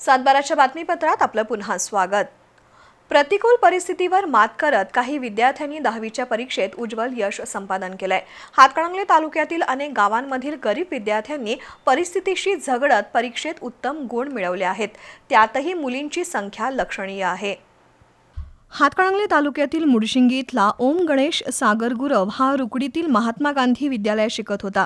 सातबाराच्या बातमीपत्रात आपलं पुन्हा स्वागत. प्रतिकूल परिस्थितीवर मात करत काही विद्यार्थ्यांनी दहावीच्या परीक्षेत उज्ज्वल यश संपादन केलंय. हातकणंगले तालुक्यातील अनेक गावांमधील गरीब विद्यार्थ्यांनी परिस्थितीशी झगडत परीक्षेत उत्तम गुण मिळवले आहेत. त्यातही मुलींची संख्या लक्षणीय आहे. हातकणंगले तालुक्यातील मुडशिंगी इथला ओम गणेश सागर गुरव हा रुकडीतील महात्मा गांधी विद्यालयात शिकत होता.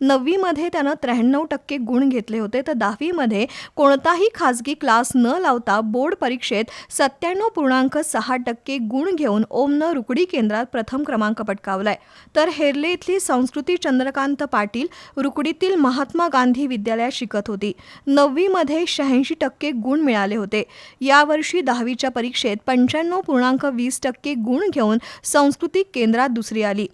नववीमध्ये त्यानं त्र्याण्णव टक्के गुण घेतले होते. तर दहावीमध्ये कोणताही खाजगी क्लास न लावता बोर्ड परीक्षेत सत्त्याण्णव पूर्णांक सहा टक्के गुण घेऊन ओमनं रुकडी केंद्रात प्रथम क्रमांक पटकावलाय. तर हेर्ले इथली संस्कृती चंद्रकांत पाटील रुकडीतील महात्मा गांधी विद्यालयात शिकत होती. नववीमध्ये शहाऐंशी टक्के गुण मिळाले होते. यावर्षी दहावीच्या परीक्षेत पंच्याण्णव पूर्णांक वीस टक्के गुण घेऊन सांस्कृतिक केंद्रात दुसरी आली.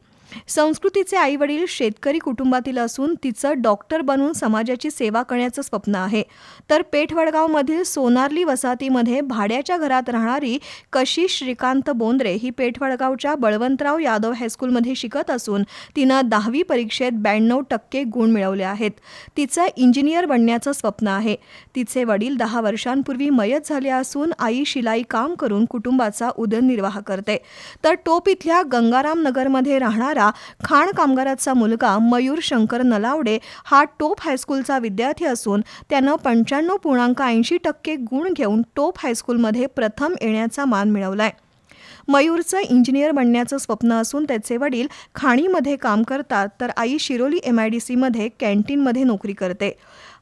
संस्कृतीचे आई वडील शेतकरी कुटुंबातील असून तिचं डॉक्टर बनून समाजाची सेवा करण्याचं स्वप्न आहे. तर पेठवडगावमधील सोनारली वसाहतीमध्ये भाड्याच्या घरात राहणारी कशी श्रीकांत बोंद्रे ही पेठवडगावच्या बळवंतराव यादव हायस्कूलमध्ये शिकत असून तिनं दहावी परीक्षेत ब्याण्णव टक्के गुण मिळवले आहेत. तिचं इंजिनियर बनण्याचं स्वप्न आहे. तिचे वडील दहा वर्षांपूर्वी मयत झाले असून आई शिलाई काम करून कुटुंबाचा उदरनिर्वाह करते. तर टोप इथल्या गंगाराम नगरमध्ये राहणारा खाण कामगाराचा मुलगा मयूर शंकर नलावडे हा टोप हायस्कूलचा विद्यार्थी असून त्यानं पंच्याण्णव पूर्णांक ऐंशी टक्के गुण घेऊन टोप हायस्कूलमध्ये प्रथम येण्याचा मान मिळवलाय. मयूरचं इंजिनियर बनण्याचं स्वप्न असून त्याचे वडील खाणीमध्ये काम करतात तर आई शिरोली एम आय डी सीमध्ये कॅन्टीनमध्ये नोकरी करते.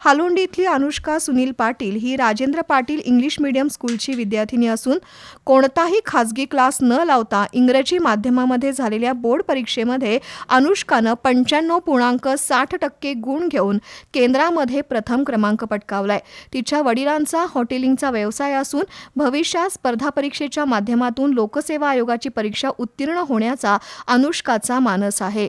हालोंडी इथली अनुष्का सुनील पाटील ही राजेंद्र पाटील इंग्लिश मीडियम स्कूलची विद्यार्थिनी असून कोणताही खाजगी क्लास न लावता इंग्रजी माध्यमामध्ये झालेल्या बोर्ड परीक्षेमध्ये अनुष्कानं पंच्याण्णव पूर्णांक साठ टक्के गुण घेऊन केंद्रामध्ये प्रथम क्रमांक पटकावलाय. तिच्या वडिलांचा हॉटेलिंगचा व्यवसाय असून भविष्यात स्पर्धा परीक्षेच्या माध्यमातून सेवा आयोगाची परीक्षा उत्तीर्ण होण्याचा अनुष्काचा मानस आहे.